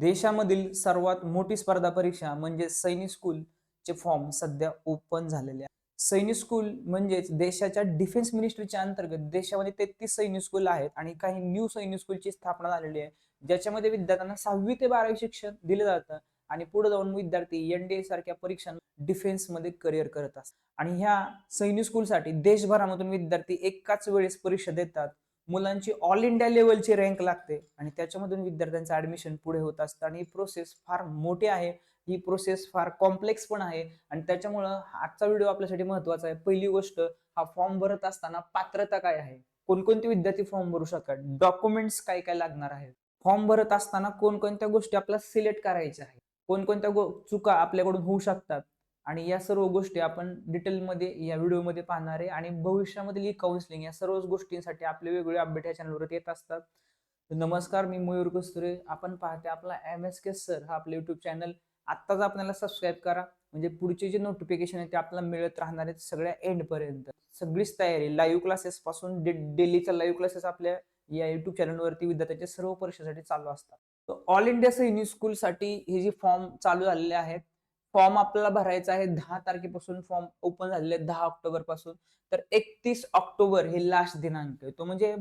देशामधील सर्वात मोठी स्पर्धा परीक्षा म्हणजे सैनिक स्कूलचे फॉर्म सध्या ओपन झालेले आहे सैनिक स्कूल म्हणजेच देशाच्या डिफेन्स मिनिस्ट्रीच्या अंतर्गत देशामध्ये तेहतीस सैनिक स्कूल आहेत आणि काही न्यू सैनिक स्कूलची स्थापना झालेली आहे. ज्याच्यामध्ये विद्यार्थ्यांना सहावी ते बारावी शिक्षण दिलं जातं आणि पुढे जाऊन विद्यार्थी एनडीए सारख्या परीक्षा डिफेन्समध्ये करिअर करत असतात. आणि ह्या सैनिक स्कूलसाठी देशभरामधून विद्यार्थी एकाच वेळेस परीक्षा देतात. मुलांची ऑल इंडिया लेवलची रँक लागते आणि त्याच्यामधून विद्यार्थ्यांचं ऍडमिशन पुढे होत असतं आणि ही प्रोसेस फार मोठी आहे. ही प्रोसेस फार कॉम्प्लेक्स पण आहे आणि त्याच्यामुळं आजचा व्हिडिओ आपल्यासाठी महत्त्वाचा आहे. पहिली गोष्ट हा फॉर्म भरत असताना पात्रता काय आहे? कोणकोणते विद्यार्थी फॉर्म भरू शकतात? डॉक्युमेंट्स काय काय लागणार आहेत? फॉर्म भरत असताना कोणकोणत्या गोष्टी आपल्याला सिलेक्ट करायच्या आहेत? कोणकोणत्या गो चुका आपल्याकडून होऊ शकतात? आणि या सर्व गोष्टी आपण डिटेलमध्ये या व्हिडिओमध्ये पाहणार आहे. आणि भविष्यामधील ई काउन्सिलिंग या सर्व गोष्टींसाठी आपले वेगवेगळे अपडेट या चॅनलवर येत असतात. नमस्कार मी मयूर कस्तुरे. आपण पाहते आपला एम एस के सर हा आपलं युट्यूब चॅनल आत्ताच आपल्याला सबस्क्राईब करा. म्हणजे पुढचे जे नोटिफिकेशन आहे ते आपल्याला मिळत राहणार आहेत सगळ्या एंडपर्यंत सगळीच तयारी. लाईव्ह क्लासेस पासून डेलीचा लाईव्ह क्लासेस आपल्या या युट्यूब चॅनलवरती विद्यार्थ्यांच्या सर्व परीक्षेसाठी चालू असतात. ऑल इंडिया सैनिक स्कूलसाठी हे जे फॉर्म चालू झालेले आहेत फॉर्म आपल्याला भरायचा आहे दहा तारखेपासून फॉर्म ओपन झालेले दहा ऑक्टोबरपासून तर एकतीस ऑक्टोबर हे लास्ट दिनांक आहे. तो म्हणजे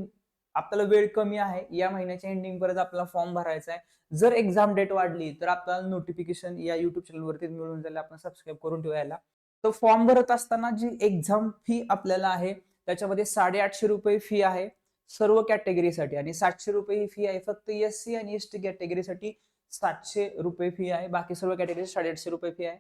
आपल्याला वेळ कमी आहे. या महिन्याच्या एंडिंग पर्यंत आपला फॉर्म भरायचा आहे. जर एक्झाम डेट वाढली तर आपल्याला नोटिफिकेशन या युट्यूब चॅनलवरती मिळून जाईल. आपण सबस्क्राईब करून ठेवायला. तर फॉर्म भरत असताना जी एक्झाम फी आपल्याला आहे त्याच्यामध्ये साडेआठशे रुपये फी आहे सर्व कॅटेगरीसाठी आणि सातशे रुपये ही फी आहे फक्त एस सी आणि एस टी कॅटेगरीसाठी सातशे रुपये फी आहे बाकी सर्व कॅटेगरी साडेआठशे रुपये फी आहे.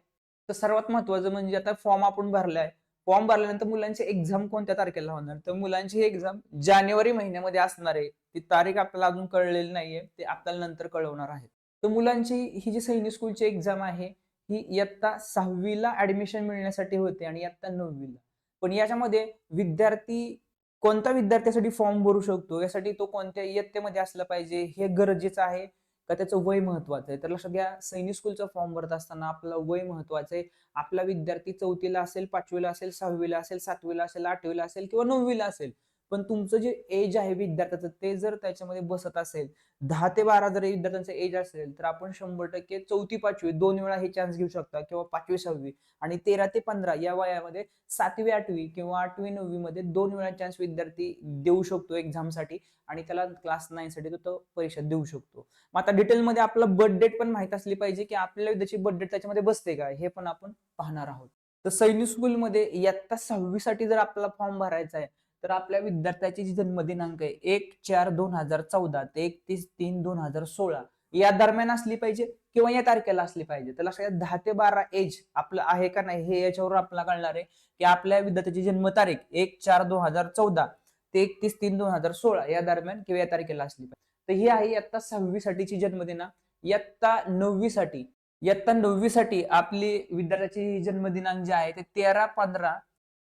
तर सर्वात महत्वाचं म्हणजे आता फॉर्म आपण भरलाय. फॉर्म भरल्यानंतर मुलांची एक्झाम कोणत्या तारखेला होणार? तर मुलांची एक्झाम जानेवारी महिन्यामध्ये असणार आहे. ती तारीख आपल्याला अजून कळलेली नाहीये ते आपल्याला नंतर कळवणार आहे तर मुलांची ही जी सैनिक स्कूलची एक्झाम आहे ही इयत्ता सहावीला ऍडमिशन मिळण्यासाठी होते आणि इयत्ता नववीला. पण याच्यामध्ये विद्यार्थी कोणत्या विद्यार्थ्यासाठी फॉर्म भरू शकतो? यासाठी तो कोणत्या इयत्तेमध्ये असला पाहिजे हे गरजेचं आहे. का त्याचं वय महत्वाचं आहे? तर लक्षात घ्या सैनिक स्कूलचा फॉर्म भरत असताना आपलं वय महत्वाचं आहे. आपला विद्यार्थी चौथीला असेल पाचवीला असेल सहावीला असेल सातवीला असेल आठवीला असेल किंवा नववीला असेल. पण तुमचं जे एज आहे विद्यार्थ्याचं ते जर त्याच्यामध्ये बसत असेल दहा ते बारा जर विद्यार्थ्यांचं एज असेल तर आपण शंभर टक्के चौथी पाचवी दोन वेळा हे चान्स घेऊ शकता किंवा पाचवी सहावी आणि तेरा ते पंधरा या वयामध्ये सातवी आठवी किंवा आठवी नववी मध्ये दोन वेळा चान्स विद्यार्थी देऊ शकतो एक्झामसाठी आणि त्याला क्लास नाईन साठी तो, तो परीक्षा देऊ शकतो. मग आता डिटेलमध्ये आपला बर्थ डेट पण माहीत असली पाहिजे की आपल्या विद्याची बर्थ डेट त्याच्यामध्ये बसते का? हे पण आपण पाहणार आहोत. तर सैनिक स्कूलमध्ये इयत्ता सहावीसाठी जर आपला फॉर्म भरायचा आहे तर आपल्या विद्यार्थ्याची जी जन्मदिनांक आहे एक चार दोन हजार चौदा ते एकतीस तीन दोन हजार सोळा या दरम्यान असली पाहिजे किंवा या तारखेला असली पाहिजे? तर लक्षात दहा ते बारा एज आपलं आहे का नाही हे याच्यावर आपल्याला कळणार आहे की आपल्या विद्यार्थ्याची जन्मतारीख एक चार दोन हजार चौदा ते एकतीस तीन दोन हजार सोळा या दरम्यान किंवा या तारखेला असली पाहिजे. तर ही आहे इयत्ता सहावी साठीची जन्मदिना इयत्ता नववी साठी इयत्ता नववी साठी आपली विद्यार्थ्याची जन्मदिनांक जे आहे ते तेरा पंधरा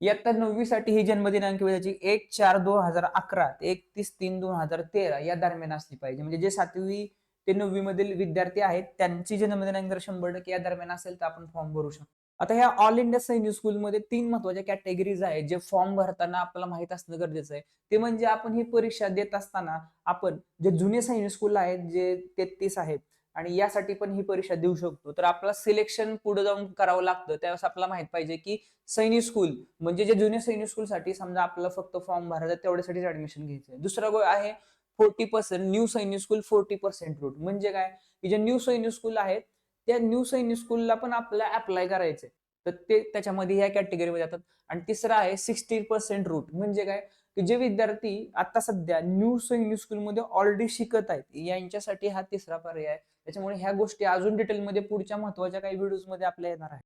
इयत्ता नववी साठी ही जन्मदिनांक विद्यार्थ्याची एक चार दोन हजार अकरा ते एकतीस तीन दोन हजार तेरा या दरम्यान असली पाहिजे. म्हणजे जे सातवी ते नववी मधील विद्यार्थी आहेत त्यांची जन्मदिनांक जर शंभर टक्के या दरम्यान असेल तर आपण फॉर्म भरू शकतो. आता ह्या ऑल इंडिया सैनिक स्कूलमध्ये तीन महत्त्वाच्या कॅटेगरीज आहेत जे फॉर्म भरताना आपल्याला माहीत असणं गरजेचं आहे. ते म्हणजे आपण ही परीक्षा देत असताना आपण जे जुने सैनिक स्कूल आहेत जे तेहतीस आहेत आणि यासाठी पण ही परीक्षा देऊ शकतो. तर आपल्याला सिलेक्शन पुढे जाऊन करावं लागतं. त्यावेळेस आपल्याला माहीत पाहिजे की सैनिक स्कूल म्हणजे जे जुनियर सैनिक स्कूलसाठी समजा आपल्याला फक्त फॉर्म भरायचा तेवढ्यासाठीच ऍडमिशन घ्यायचं दुसरा गोष्ट आहे forty percent new Sainik school forty percent route म्हणजे काय? की जे न्यू सैनिक स्कूल आहेत त्या न्यू सैनिक स्कूलला पण आपल्याला अप्लाय करायचंय. तर ते त्याच्यामध्ये या कॅटेगरीमध्ये जातात. आणि तिसरा आहे सिक्स्टी पर्सेंट रूट म्हणजे काय? की जे विद्यार्थी आता सध्या न्यू सैनिक स्कूलमध्ये ऑलरेडी शिकत आहेत यांच्यासाठी हा तिसरा पर्याय आहे त्याच्यामुळे ह्या गोष्टी अजून डिटेलमध्ये पुढच्या महत्त्वाच्या काही व्हिडिओजमध्ये आपल्या येणार आहे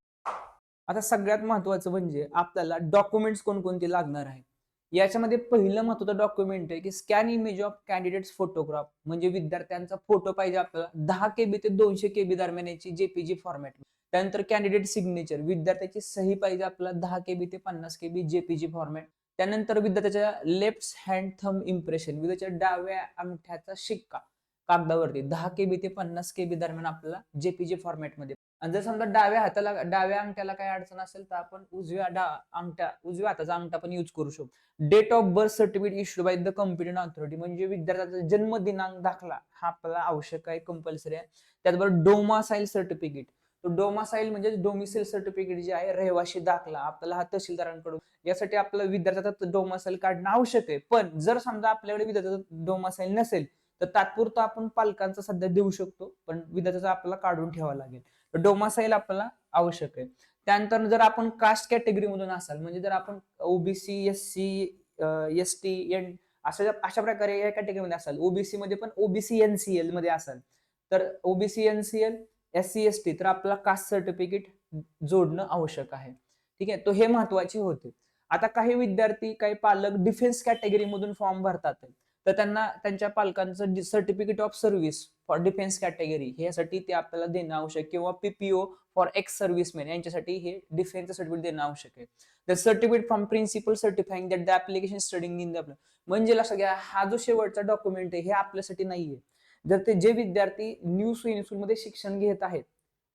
आता सगळ्यात महत्वाचं म्हणजे आपल्याला डॉक्युमेंट्स कोणकोणते लागणार आहे याच्यामध्ये पहिलं महत्वाचं डॉक्युमेंट आहे की scan image of candidates photograph. म्हणजे विद्यार्थ्यांचा फोटो पाहिजे आपल्याला. दहा केबी ते दोनशे केबी दरम्यान याची जेपीजी फॉर्मॅट त्यानंतर कॅन्डिडेट सिग्नेचर विद्यार्थ्याची सही पाहिजे आपल्याला दहा केबी ते पन्नास केबी जेपीजी फॉर्मॅट त्यानंतर विद्यार्थ्याच्या लेफ्ट हँड थम इम्प्रेशन विद्यार्थ्याच्या डाव्या अंगठ्याचा शिक्का. कागदावरती. दहा केबी ते पन्नास केबी दरम्यान आपल्याला जेपीजी फॉर्मॅटमध्ये आणि जर समजा डाव्या हाताला डाव्या अंगठ्याला काही अडचण असेल तर आपण उजव्या डा अंगठ्या उजव्या हाताचा अंगठा पण युज करू शकतो. Date of birth certificate issue by the competent authority म्हणजे विद्यार्थ्याचा जन्म दिनांक दाखला हा आपल्याला आवश्यक आहे कंपल्सरी आहे. त्याचबरोबर डोमासाईल सर्टिफिकेट तो डोमासाईल म्हणजे डोमिसाईल सर्टिफिकेट जे आहे रहिवाशी दाखला आपल्याला हा तहसीलदारांकडून. यासाठी आपलं विद्यार्थ्याचा डोमासाईल काढणं आवश्यक आहे. पण जर समजा आपल्याकडे विद्यार्थ्याचा डोमासाईल नसेल तर तात्पुरतं आपण पालकांचा सध्या देऊ शकतो पण विद्यार्थ्याचा आपल्याला काढून ठेवावा लागेल. तर डोमासाईल आपल्याला आवश्यक आहे. त्यानंतर जर आपण कास्ट कॅटेगरी मधून असाल म्हणजे जर आपण OBC S C S T N अशा अशा प्रकारे या कॅटेगरीमध्ये असाल ओबीसी मध्ये पण ओबीसी एनसीएलमध्ये असाल तर OBC NCL S C S T तर आपल्याला कास्ट सर्टिफिकेट जोडणं आवश्यक आहे. ठीक आहे? तो हे महत्त्वाचे होते. आता काही विद्यार्थी काही पालक डिफेन्स कॅटेगरी मधून फॉर्म भरतात. तर त्यांना त्यांच्या पालकांचं certificate of service for defence category ह्यासाठी ते आपल्याला देणं आवश्यक किंवा पीपीओ फॉर एक्स सर्व्हिसमॅन यांच्यासाठी हे डिफेन्सचं सर्टिफिकेट देणं आवश्यक आहे. The certificate from principal certifying that the application studying in the म्हणजे लक्षात घ्या हा जो शेवटचा डॉक्युमेंट आहे हे आपल्यासाठी नाहीये. जर ते जे विद्यार्थी न्यू स्कूल मध्ये शिक्षण घेत आहेत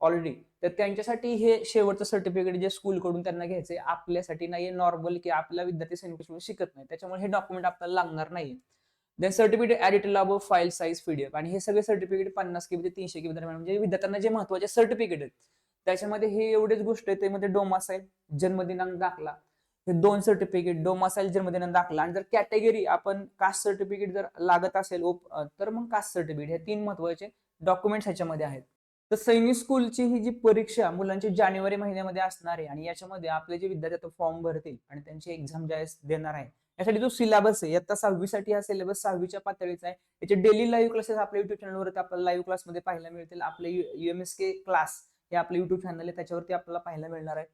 ऑलरेडी तर त्यांच्यासाठी हे शेवटचं सर्टिफिकेट जे स्कूलकडून त्यांना घ्यायचे आपल्यासाठी नाहीये नॉर्मल की आपला विद्यार्थी सैनिक शिकत नाही. त्याच्यामुळे हे डॉक्युमेंट आपल्याला लागणार नाही देन सर्टिफिकेट ऍडिटेड लाभ फाईल साईज पीडीएफ आणि हे सगळे सर्टिफिकेट पन्नास किंवा ते तीनशे किंवा दरम्यान. म्हणजे विद्यार्थ्यांना जे महत्त्वाचे सर्टिफिकेट आहेत त्याच्यामध्ये हे एवढेच गोष्ट आहे त्यामध्ये डोमासाईल जन्मदिनांक दाखला. हे दोन सर्टिफिकेट डोमासाईल जन्मदिनांक दाखला. आणि जर कॅटेगरी आपण कास्ट सर्टिफिकेट जर लागत असेल तर मग कास्ट सर्टिफिकेट हे तीन महत्त्वाचे डॉक्युमेंट्स ह्याच्यामध्ये आहेत. तर सैनिक स्कूलची ही जी परीक्षा मुलांची जानेवारी महिन्यामध्ये असणार आहे आणि याच्यामध्ये आपले जे विद्यार्थी फॉर्म भरतील आणि त्यांची एक्झाम ज्या देणार आहे यासाठी जो सिलेबस आहे. आता सहावीसाठी हा सिलेबस सहावीच्या पातळीचा आहे. याचे डेली लाईव्ह क्लासेस आपल्या युट्यूब चॅनलवरती आपल्याला लाईव्ह क्लासमध्ये पाहायला मिळतील. आपले युएमएस के क्लास हे आपले युट्यूब चॅनल आहे. त्याच्यावरती आपल्याला पाहायला मिळणार आहे.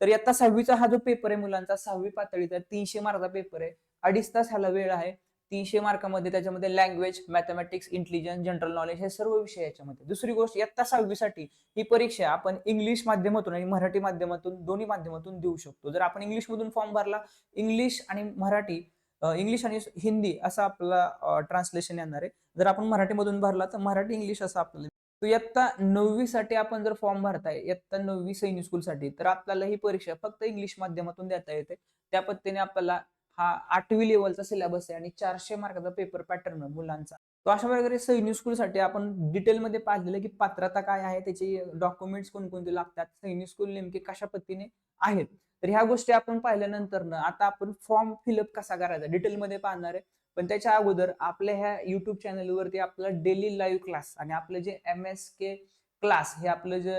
तर आता सहावीचा हा जो पेपर आहे मुलांचा सहावी पातळीचा तीनशे मार्कचा पेपर आहे. अडीच तास ह्याला वेळ आहे. तीनशे मार्कामध्ये त्याच्यामध्ये language mathematics intelligence general knowledge हे सर्व विषय याच्यामध्ये. दुसरी गोष्ट इयत्ता सहावीसाठी ही परीक्षा आपण इंग्लिश माध्यमातून आणि मराठी माध्यमातून दोन्ही माध्यमातून देऊ शकतो. जर आपण इंग्लिशमधून फॉर्म भरला इंग्लिश आणि मराठी इंग्लिश आणि हिंदी असा आपला ट्रान्सलेशन येणार आहे. जर आपण मराठीमधून भरला तर मराठी इंग्लिश असं आपल्याला इयत्ता नववी साठी आपण जर फॉर्म भरताय इयत्ता नववी सैनिक स्कूलसाठी तर आपल्याला ही परीक्षा फक्त इंग्लिश माध्यमातून देता येते. त्या पद्धतीने आपल्याला हा आठवी लेवलचा सिलेबस आहे आणि चारशे मार्काचा पेपर पॅटर्न मुलांचा. तो अशा प्रकारे सैनिक स्कूलसाठी आपण डिटेलमध्ये पाहिलेलं की पात्रता काय आहे त्याचे डॉक्युमेंट्स कोणकोणते लागतात सैनिक स्कूल नेमके कशा पद्धतीने आहेत. तर ह्या गोष्टी आपण पाहिल्यानंतर ना आता आपण फॉर्म फिलअप कसा करायचा डिटेलमध्ये पाहणार आहे. पण त्याच्या अगोदर आपल्या ह्या युट्यूब चॅनलवरती आपला डेली लाईव्ह क्लास आणि आपलं जे एम एस के क्लास हे आपलं जे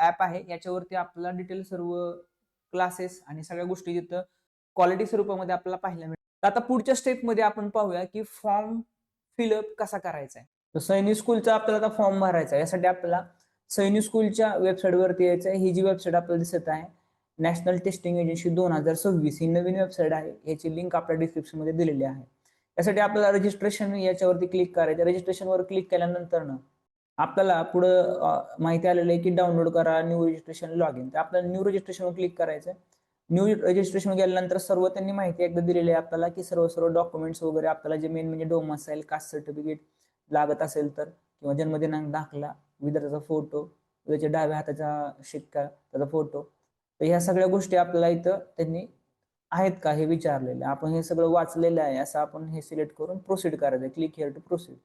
ऍप आहे याच्यावरती आपला डिटेल सर्व क्लासेस आणि सगळ्या गोष्टी जिथं क्वालिटी स्वरूपामध्ये आपल्याला पाहायला मिळतात आता पुढच्या स्टेपमध्ये आपण पाहूया की फॉर्म फिलअप कसा करायचा आहे तर सैनिक स्कूलचा आपल्याला आता फॉर्म भरायचा आहे यासाठी आपल्याला सैनिक स्कूलच्या वेबसाईटवरती यायचं आहे ही जी वेबसाईट आपल्याला दिसत आहे नॅशनल टेस्टिंग एजन्सी दोन हजार सव्वीस ही नवीन वेबसाईट आहे. याची लिंक आपल्या डिस्क्रिप्शनमध्ये दिलेली आहे. यासाठी आपल्याला रजिस्ट्रेशन याच्यावरती क्लिक करायचं रजिस्ट्रेशनवर क्लिक केल्यानंतर ना आपल्याला पुढं माहिती आलेलं आहे की डाउनलोड करा न्यू रजिस्ट्रेशन लॉग इन तर आपल्याला न्यू रजिस्ट्रेशनवर क्लिक करायचं न्यू रजिस्ट्रेशन गेल्यानंतर सर्व त्यांनी माहिती एकदा दिलेली आहे आपल्याला की सर्व सर्व डॉक्युमेंट्स वगैरे आपल्याला जे मेन म्हणजे डोम असेल कास्ट सर्टिफिकेट लागत असेल तर किंवा जन्मदिनांक दाखला विद्यार्थ्याचा फोटो त्याच्या डाव्या हाताचा शिक्का त्याचा फोटो तर ह्या सगळ्या गोष्टी आपल्याला इथं त्यांनी आहेत का हे विचारलेलं आपण हे सगळं वाचलेलं आहे असं आपण हे सिलेक्ट करून प्रोसीड करायचं क्लिक हिअर टू प्रोसीड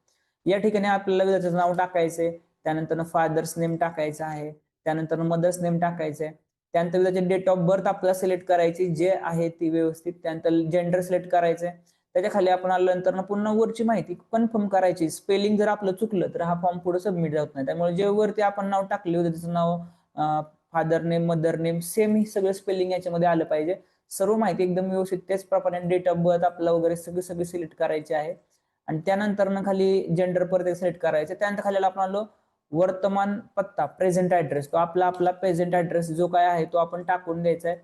या ठिकाणी आपल्याला विद्यार्थ्याचं नाव टाकायचंय. त्यानंतर फादर्स नेम टाकायचं आहे. त्यानंतर मदर्स नेम टाकायचंय. त्यानंतर त्याचे डेट ऑफ बर्थ आपल्याला सिलेक्ट करायची जे आहे ती व्यवस्थित. त्यानंतर जेंडर सिलेक्ट करायचंय. त्याच्याखाली आपण आल्यानंतर पुन्हा वरची माहिती कन्फर्म करायची. स्पेलिंग जर आपलं चुकलं तर हा फॉर्म पुढे सबमिट जात नाही. त्यामुळे जे वरती आपण नाव टाकले होते त्याचं नाव father name mother name same ही सगळं स्पेलिंग याच्यामध्ये आलं पाहिजे. सर्व माहिती एकदम व्यवस्थित त्याच प्रमाणे डेट ऑफ बर्थ आपला वगैरे सगळी सगळी सिलेक्ट करायचे आहे. आणि त्यानंतर खाली जेंडर परत सिलेक्ट करायचं त्यानंतर खाली आपण आलो वर्तमान पत्ता प्रेझेंट ऍड्रेस तो आपला आपला प्रेझेंट ऍड्रेस जो काय आहे तो आपण टाकून द्यायचा आहे.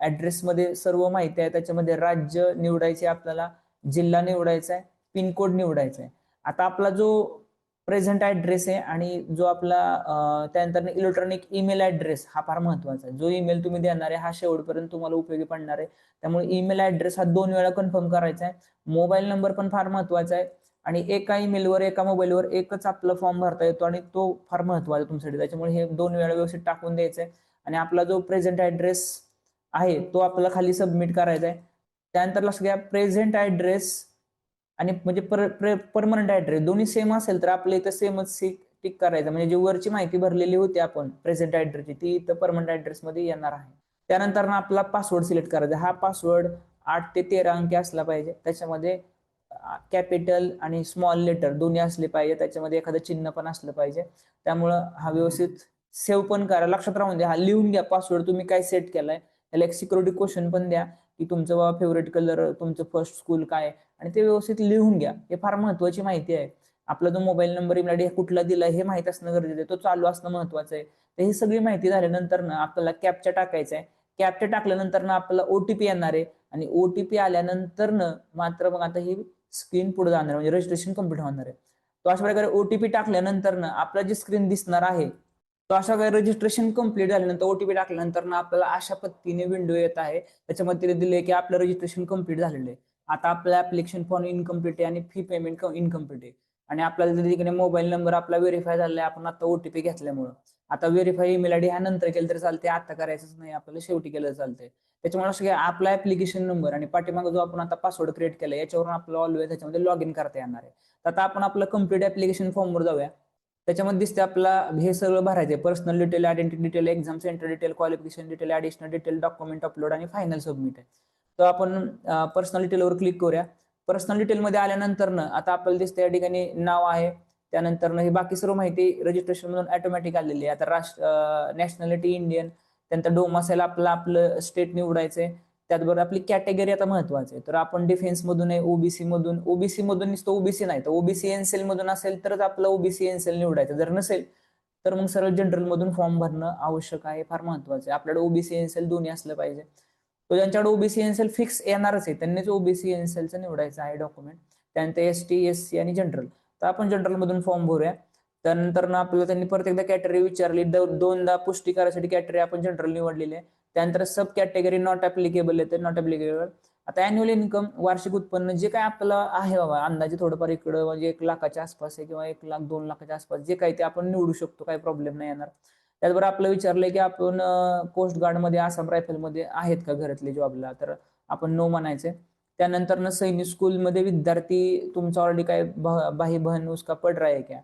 ऍड्रेसमध्ये सर्व माहिती आहे त्याच्यामध्ये राज्य निवडायचे आपल्याला जिल्हा निवडायचा आहे पिनकोड निवडायचा आहे. आता आपला जो प्रेझेंट ऍड्रेस आहे आणि जो आपला त्यानंतर इलेक्ट्रॉनिक ईमेल ऍड्रेस हा फार महत्त्वाचा आहे. जो ईमेल तुम्ही देणार आहे हा शेवटपर्यंत तुम्हाला उपयोगी पडणार आहे. त्यामुळे ईमेल ऍड्रेस हा दोन वेळा कन्फर्म करायचा आहे. मोबाईल नंबर पण फार महत्त्वाचा आहे. आणि एका ईमेलवर एका मोबाईलवर एकच आपला फॉर्म भरता येतो आणि तो फार महत्त्वाचा आहे तुमच्यासाठी. त्याच्यामुळे हे दोन वेळा व्यवस्थित टाकून द्यायचं आहे आणि आपला जो प्रेझेंट ऍड्रेस आहे तो आपल्याला खाली सबमिट करायचा आहे. त्यानंतर लक्ष घ्या प्रेझेंट ऍड्रेस आणि म्हणजे परमनंट ऍड्रेस दोन्ही सेम असेल तर आपल्या इथं सेमच टिक करायचं. म्हणजे जी वरची माहिती भरलेली होती आपण प्रेझेंट ऍड्रेसची ती इथं परमनंट ॲड्रेसमध्ये येणार आहे. त्यानंतर आपला पासवर्ड सिलेक्ट करायचा. हा पासवर्ड आठ ते तेरा अंकी असला पाहिजे. त्याच्यामध्ये कॅपिटल आणि स्मॉल लेटर दोन्ही असले पाहिजे त्याच्यामध्ये एखादं चिन्ह पण असलं पाहिजे. त्यामुळं हा व्यवस्थित सेव्ह पण करा. लक्षात राहून द्या हा लिहून घ्या पासवर्ड तुम्ही काय सेट केलाय त्याला एक सिक्युरिटी क्वेश्चन पण द्या की तुमचं बाबा फेवरेट कलर तुमचं फर्स्ट स्कूल काय आणि ते व्यवस्थित लिहून घ्या. हे फार महत्वाची माहिती आहे. आपला जो मोबाईल नंबर ईमेल कुठला दिला हे माहीत असणं गरजेचं आहे. तो चालू असणं महत्वाचं आहे. तर ही सगळी माहिती झाल्यानंतर ना आपल्याला कॅपचा टाकायचा आहे. कॅपचा टाकल्यानंतर ना आपल्याला ओटीपी येणार आहे. आणि ओटीपी आल्यानंतर ना मात्र मग आता ही स्क्रीन पुढे जाणार आहे, म्हणजे रजिस्ट्रेशन कंप्लीट होणार आहे. तो अशा प्रकारे ओटीपी टाकल्यानंतर ना आपला जी स्क्रीन दिसणार आहे तो अशा प्रकारे रजिस्ट्रेशन कंप्लीट झाल्यानंतर ओटीपी टाकल्यानंतर ना आपल्याला अशा पद्धतीने विंडो येत आहे. त्याच्यामध्ये तिने दिले की आपलं रजिस्ट्रेशन कंप्लीट झालेलं आहे. आता आपलं ऍप्लिकेशन फॉर्म इनकम्प्लीट आहे आणि फी पेमेंट इनकम्प्लीट आहे. आणि आपल्याला तिकडे मोबाईल नंबर आपला व्हेरीफाय झालेला आहे आपण आता ओटीपी घेतल्यामुळं. आता व्हेरीफाय ईमेल आयडी ह्या नंतर केलं तर चालते आता करायचंच नाही आपल्याला शेवटी केलं चालते चालतंय. त्याच्यामुळे असं की आपला ऍप्लिकेशन नंबर आणि पाठीमागे जो आपण आता पासवर्ड क्रिएट केला याच्यावरून आपलं ऑलवेज त्याच्यामध्ये लॉग इन करता येणार आहे. तर आता आपण आपलं कंप्लीट ऍप्लिकेशन फॉर्मवर जाऊया. त्याच्यामध्ये दिसते आपला हे सगळं भरायचं आहे personal detail identity detail exam centre detail qualification detail additional detail document upload आणि फायनल सबमिट आहे. तर आपण पर्सनल डिटेलवर क्लिक करूया. पर्सनल डिटेलमध्ये आल्यानंतर ना आता आपल्याला दिसते या ठिकाणी नाव आहे. त्यानंतर ही बाकी सर्व माहिती रजिस्ट्रेशन मधून ऑटोमॅटिक आलेली आहे. आता राष्ट्र नॅशनॅलिटी इंडियन त्यानंतर डोमासेल आपलं आपलं स्टेट निवडायचंय. त्याचबरोबर आपली कॅटेगरी आता महत्वाची आहे. तर आपण डिफेन्स मधून आहे ओबीसी मधून. ओबीसी मधून नुसतं ओबीसी नाही. तर ओबीसी एनसेल मधून असेल तरच आपलं ओबीसी एनसेल निवडायचं. जर नसेल तर मग सरळ जनरल मधून फॉर्म भरणं आवश्यक आहे. फार महत्वाचं आहे. आपल्याकडे ओबीसी एनसेल दोन्ही असलं पाहिजे. तो ज्यांच्याकडे ओबीसी एनसेल फिक्स येणारच आहे त्यांनीच ओबीसी एनसेलचं निवडायचं आहे डॉक्युमेंट त्यानंतर एस टी एस सी आणि जनरल तर आपण जनरल मधून फॉर्म भरूया. त्यानंतर ना आपल्याला त्यांनी परत एकदा कॅटेगरी विचारली. दोनदा पुष्टी करायसाठी कॅटेगरी आपण जनरल निवडलेली आहे. त्यानंतर सब कॅटेगरी नॉट ऍप्लिकेबल येते. नॉट ऍप्लिकेबल आता अॅन्युअल इन्कम वार्षिक उत्पन्न जे काय आपलं आहे बाबा अंदाजे थोडंफार इकडं म्हणजे एक लाखाच्या आसपास आहे किंवा एक लाख दोन लाखाच्या आसपास जे काही ते आपण निवडू शकतो. काही प्रॉब्लेम नाही येणार. त्याचबरोबर आपलं विचारलंय की आपण कोस्ट गार्डमध्ये आसाम रायफलमध्ये आहेत का घरातले जॉबला तर आपण नो म्हणायचे त्यानंतर ना सैनिक स्कूलमध्ये विद्यार्थी तुमचा ऑलरेडी काय बाही बहन उसका पड रहा है क्या?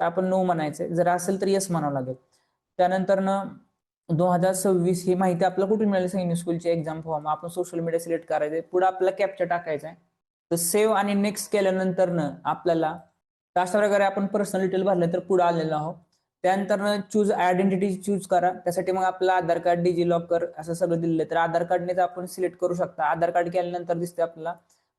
तर आपण नो म्हणायचंय. जर असेल तर यस म्हणावं लागेल. त्यानंतर ना दोन हजार सव्वीस ही माहिती आपल्याला कुठून मिळाली? सैनिक स्कूलची एक्झाम फॉर्म आपण सोशल मीडिया सिलेक्ट करायचे पुढे आपल्याला कॅप्चर टाकायचा आहे तर सेव्ह आणि नेक्स्ट केल्यानंतर न आपल्याला अशा प्रकारे आपण पर्सनल डिटेल भरले तर पुढे आलेलो आहोत. त्यानंतर चूज आयडेंटिटी चूज करा. त्यासाठी मग आपलं आधार कार्ड डिजी लॉकर असं सगळं दिलेलं तर आधार कार्डनेच आपण सिलेक्ट करू शकता. आधार कार्ड केल्यानंतर दिसते आपल्याला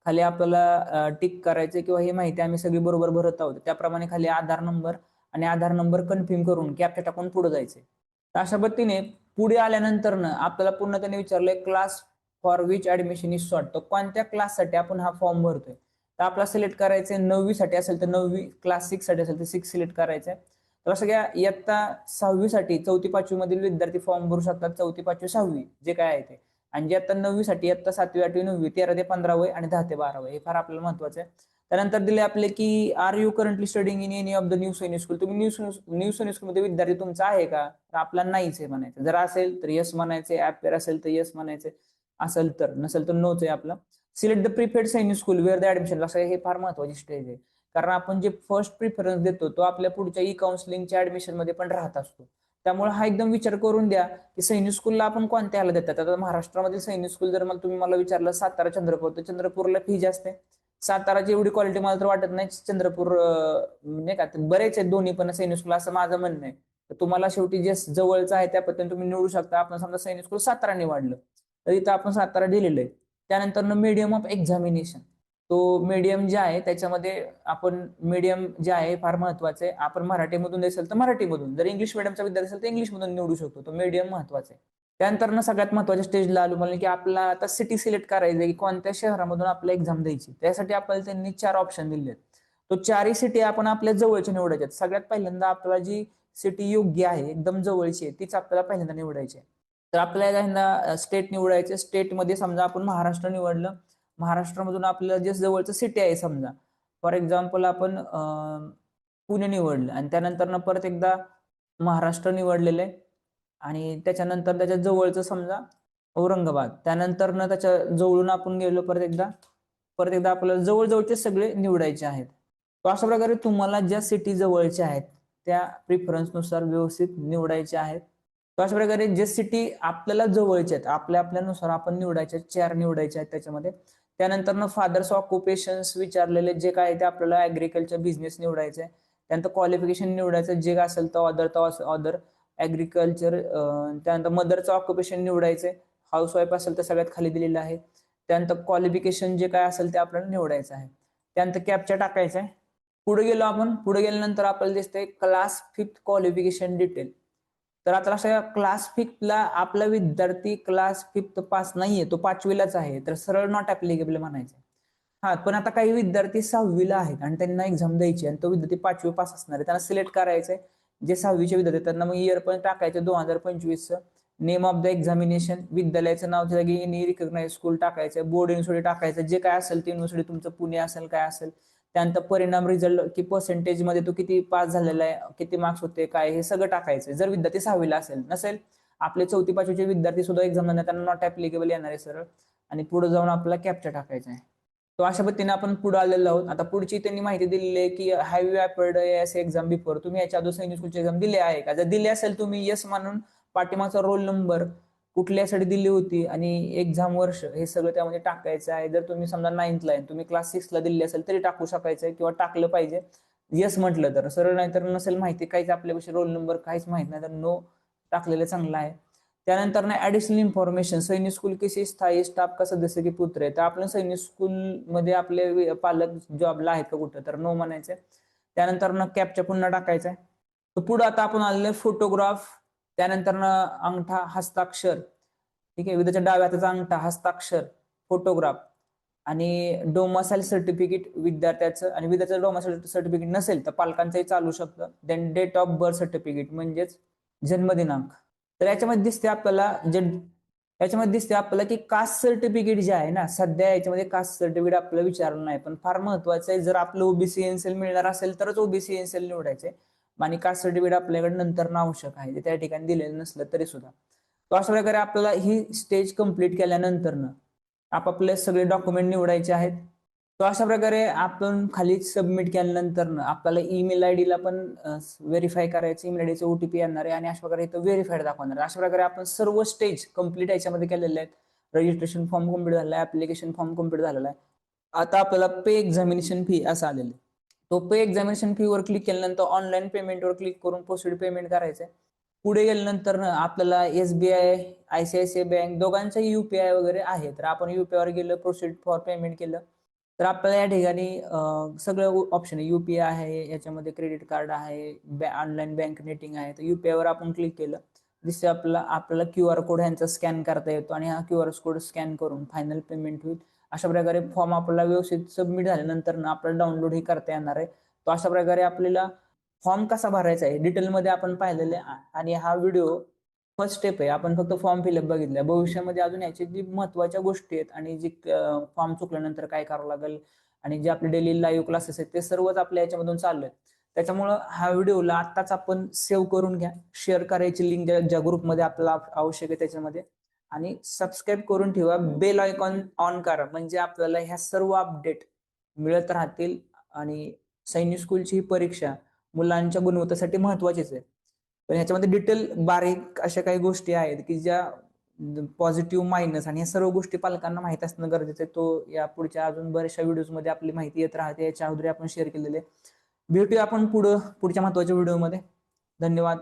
खाली आपल्याला टिक करायचं किंवा ही माहिती आम्ही सगळी बरोबर भरत आहोत. त्याप्रमाणे खाली आधार नंबर आणि आधार नंबर कन्फर्म करून कॅपच्या टाकून पुढे जायचे तर अशा पद्धतीने पुढे आल्यानंतर ना आपल्याला पूर्ण त्याने विचारलंय class for which admission is sought तर कोणत्या क्लाससाठी आपण हा फॉर्म भरतोय? तर आपला सिलेक्ट करायचंय नववी साठी असेल तर नववी क्लास सिक्ससाठी असेल तर सिक्स सिलेक्ट करायचंय. तर सगळ्या इयत्ता सहावीसाठी चौथी पाचवी मधील विद्यार्थी फॉर्म भरू शकतात. चौथी पाचवी सहावी जे काय आहे ते. आणि जे आता नववीसाठी इयत्ता सातवी आठवी नववी तेरा ते पंधरा वय आणि दहा ते बारा वय हे फार आपल्याला महत्वाचं आहे. त्यानंतर दिले आपले की are you currently studying in any of the new Sainik school तुम्ही न्यू न्यू स्कूल स्कूलमध्ये विद्यार्थी तुमचा आहे का? तर आपला नाहीच आहे म्हणायचं. जर असेल तर यस म्हणायचे. ऍपेर असेल तर यस म्हणायचे. असेल तर नसेल तर नोच आहे आपला. Select the preferred Sainik school where the admission असं हे फार महत्वाची स्टेज आहे. कारण आपण जे फर्स्ट प्रिफरन्स देतो तो आपल्या पुढच्या ई काउन्सिलिंगच्या ऍडमिशनमध्ये पण राहत असतो. त्यामुळे हा एकदम विचार करून द्या की सैनिक स्कूलला आपण कोणत्या ह्याला देतात? आता महाराष्ट्रामधील सैनिक स्कूल जर मला तुम्ही मला विचारलं सातारा चंद्रपूर तर चंद्रपूरला फी जास्त आहे. साताराची एवढी क्वालिटी मला तर वाटत नाही. चंद्रपूर नाही का? बरेच आहेत दोन्ही पण सैनिक स्कूल असं माझं म्हणणं आहे. तर तुम्हाला शेवटी जे जवळचं आहे त्या पद्धतीने तुम्ही निवडू शकता. आपण समजा सैनिक स्कूल सातारा निवडलं तर इथं आपण सातारा दिलेलं आहे. त्यानंतर मीडियम ऑफ एक्झामिनेशन तो मीडियम जे आहे त्याच्यामध्ये आपण मीडियम जे आहे फार महत्वाचं. आहे आपण मराठीमधून असेल तर मराठीमधून. जर इंग्लिश मिडियमचा विद्यार्थी असेल तर इंग्लिशमधून निवडू शकतो. तो मीडियम महत्त्वाचा. आहे त्यानंतर ना सगळ्यात महत्त्वाच्या स्टेजला आलो म्हणजे की आपला आता सिटी सिलेक्ट करायचं की कोणत्या शहरामधून आपल्याला एक्झाम द्यायची. त्यासाठी आपल्याला त्यांनी चार ऑप्शन दिले तो चारही सिटी आपण आपल्या जवळच्या निवडायच्या सगळ्यात पहिल्यांदा आपल्याला जी सिटी योग्य आहे एकदम जवळची आहे तीच आपल्याला पहिल्यांदा निवडायची आहे. तर आपल्याला स्टेट निवडायचे. स्टेटमध्ये समजा आपण महाराष्ट्र निवडलं महाराष्ट्रामधून आपल्याला जे जवळचं सिटी आहे समजा. फॉर एक्झाम्पल आपण पुणे निवडलं आणि त्यानंतर परत एकदा महाराष्ट्र निवडलेलं आहे. आणि त्याच्यानंतर त्याच्या जवळचं समजा औरंगाबाद. त्यानंतर न त्याच्या जवळून आपण गेलो परत एकदा परत एकदा आपल्याला जवळजवळचे सगळे निवडायचे आहेत. अशा प्रकारे तुम्हाला ज्या सिटी जवळच्या आहेत त्या प्रिफरन्सनुसार व्यवस्थित निवडायचे आहेत. तर अशा प्रकारे जे सिटी आपल्याला जवळचे आहेत आपल्या आपल्यानुसार आपण निवडायच्या आहेत, चार निवडायच्या आहेत त्याच्यामध्ये. त्यानंतर फादर्स ऑक्युपेशन्स विचारलेले जे काय ते आपल्याला ऍग्रिकल्चर बिझनेस निवडायचे आहे त्यानंतर क्वालिफिकेशन निवडायचं जे काय असेल तर ऑदर तर ऑदर ऍग्रिकल्चर त्यानंतर मदरचं ऑक्युपेशन आहे हाऊस वाईफ असेल तर सगळ्यात खाली दिलेलं आहे. त्यानंतर क्वालिफिकेशन जे काय असेल ते आपल्याला निवडायचं आहे. त्यानंतर कॅपचा टाकायचा आहे पुढे गेलो आपण. पुढे गेल्यानंतर आपल्याला दिसतंय क्लास फिफ्थ क्वालिफिकेशन डिटेल तर आता अशा क्लास फिफ्थला आपला विद्यार्थी क्लास फिफ्थ पास नाहीये तो पाचवीलाच आहे. तर सरळ नॉट ऍप्लिकेबल म्हणायचं हा पण आता काही विद्यार्थी सहावीला आहेत आणि त्यांना एक्झाम द्यायची आणि तो विद्यार्थी पाचवी पास असणार आहे. त्यांना सिलेक्ट करायचंय. जे सहावीचे विद्यार्थी आहेत, त्यांना मग इयर पण टाकायचं दोन हजार पंचवीसचं नेम ऑफ द एक्झामिनेशन विद्यालयाचं नाव त्या जागी एनी रिकग्नाइज स्कूल टाकायचं बोर्ड युनिव्हर्सिटी टाकायचं जे काय असेल ते युनिव्हर्सिटी तुमचं पुणे असेल काय असेल. त्यानंतर परिणाम रिझल्ट की पर्सेंटेजमध्ये तो किती पास झालेला आहे किती मार्क्स होते काय हे सगळं टाकायचं जर विद्यार्थी सहावीला असेल नसेल आपले चौथी पाचवीचे विद्यार्थी सुद्धा एक्झाम देणार त्यांना नॉट ऍप्लिकेबल येणार आहे सरळ. आणि पुढे जाऊन आपल्याला कॅप्चा टाकायचा आहे. तो अशा पद्धतीने आपण पुढे आलेलो आहोत. आता पुढची त्यांनी माहिती दिलेली आहे की हॅव यू एस एक्झाम बिफोर तुम्ही याच्या अगोदर सैनिक स्कूलची एक्झाम दिली आहे का? जर दिली असेल तुम्ही येस मानून पाठीमागचा रोल नंबर कुठल्यासाठी दिली होती आणि एक्झाम वर्ष हे सगळं त्यामध्ये टाकायचं आहे. जर तुम्ही समजा नाईन्थला आहे तुम्ही क्लास सिक्सला दिली असेल तरी टाकू शकायचं आहे किंवा टाकलं पाहिजे. येस म्हटलं तर. सरळ नाही तर नसेल माहिती काहीच आपल्यापेक्षा रोल नंबर काहीच माहीत नाही तर नो टाकलेलं चांगलं आहे. त्यानंतर ना ऍडिशनल इन्फॉर्मेशन सैनिक स्कूल किसी स्थायी स्टाफ का सदस्य की पुत्र आहे? तर आपण सैनिक स्कूल मध्ये आपले पालक जॉबला आहेत का कुठं? तर नो म्हणायचं त्यानंतर ना कॅपच्या पुन्हा टाकायचं आहे. तर पुढे आता आपण आलेलं फोटोग्राफ त्यानंतर ना अंगठा हस्ताक्षर. ठीक आहे विद्याच्या डाव्या हाताचा अंगठा हस्ताक्षर फोटोग्राफ आणि डोमासाईल सर्टिफिकेट विद्यार्थ्याचं आणि विद्यार्थ्याचं डोमासाईल सर्टिफिकेट नसेल तर पालकांचंही चालू शकतं. Then date of birth certificate म्हणजेच जन्मदिनांक. तर याच्यामध्ये दिसते आपल्याला जे याच्यामध्ये दिसते आपल्याला की कास्ट सर्टिफिकेट जे आहे ना सध्या याच्यामध्ये कास्ट सर्टिफिकेट आपल्याला विचारलं नाही. पण फार महत्वाचं आहे जर आपलं ओबीसी एनसेल मिळणार असेल तरच ओबीसी एनसेल निवडायचे आणि कास्ट सर्टिफिकेट आपल्याकडे नंतर आवश्यक आहे. ते त्या ठिकाणी दिलेलं नसलं तरी सुद्धा. तो अशा प्रकारे आपल्याला ही स्टेज कंप्लीट केल्यानंतर आपापले सगळे डॉक्युमेंट निवडायचे आहेत. तो अशा प्रकारे आपण खाली सबमिट केल्यानंतर आपल्याला ईमेल आय ला पण व्हेरीफाय करायचं ईमेल टी ओटीपी येणार आहे आणि अशा प्रकारे इथं व्हेरीफाईड दाखवणार आहे. अशा प्रकारे आपण सर्व स्टेज कंप्लीट याच्यामध्ये केलेले आहेत. रजिस्ट्रेशन फॉर्म कंप्लीट झालेला आहे ऍप्लिकेशन फॉर्म कंप्लीट झालेला आहे. आता आपल्याला पे एक्झामिनेशन फी असं आलेलं आहे. तो पे एक्झामिनेशन फी वर क्लिक केल्यानंतर ऑनलाईन पेमेंटवर क्लिक करून प्रोसीड पेमेंट करायचं आहे पुढे गेल्यानंतर ना आपल्याला सी आयसीआयसीआय बँक दोघांचाही युपीआय वगैरे आहे. तर आपण युपीआय वर गेलं प्रोसीड फॉर पेमेंट केलं तर आपल्याला या ठिकाणी सगळं ऑप्शन आहे. युपीआय आहे याच्यामध्ये क्रेडिट कार्ड आहे ऑनलाईन बँक नेटिंग आहे. तर युपीआय वर आपण क्लिक केलं दिसते आपल्याला आपल्याला क्यू आर कोड ह्यांचा स्कॅन करता येतो आणि हा क्यू आर कोड स्कॅन करून फायनल पेमेंट होईल. अशा प्रकारे फॉर्म आपल्याला व्यवस्थित सबमिट झाल्यानंतर ना आपल्याला डाउनलोड हे करता येणार आहे. तो अशा प्रकारे आपल्याला फॉर्म कसा भरायचा आहे डिटेलमध्ये आपण पाहिलेले आहे आणि हा व्हिडिओ फर्स्ट स्टेप आहे. आपण फक्त फॉर्म फिलअप बघितलं भविष्यामध्ये अजून याची जी महत्त्वाच्या गोष्टी आहेत आणि जी फॉर्म चुकल्यानंतर काय करावं लागेल आणि जे आपले डेली लाईव्ह क्लासेस आहेत ते सर्वच आपल्या याच्यामधून चालू आहेत. त्याच्यामुळं हा व्हिडिओला आत्ताच आपण सेव्ह करून घ्या. शेअर करायची लिंक ज्या ज्या ग्रुपमध्ये आपल्याला आवश्यक आहे त्याच्यामध्ये. आणि सबस्क्राईब करून ठेवा बेल आयकॉन ऑन करा. म्हणजे आपल्याला ह्या सर्व अपडेट मिळत राहतील आणि सैनिक स्कूलची ही परीक्षा मुलांच्या गुणवत्तेसाठी महत्वाचीच आहे. पण ह्याच्यामध्ये डिटेल बारीक अशा काही गोष्टी आहेत की ज्या पॉझिटिव्ह मायनस आणि या सर्व गोष्टी पालकांना माहीत असणं गरजेचं आहे. तो या पुढच्या अजून बऱ्याचशा व्हिडिओमध्ये आपली माहिती येत राहते. याच्या अगोदर आपण शेअर केलेले. भेटूया आपण पुढं पुढच्या महत्त्वाच्या व्हिडिओमध्ये धन्यवाद.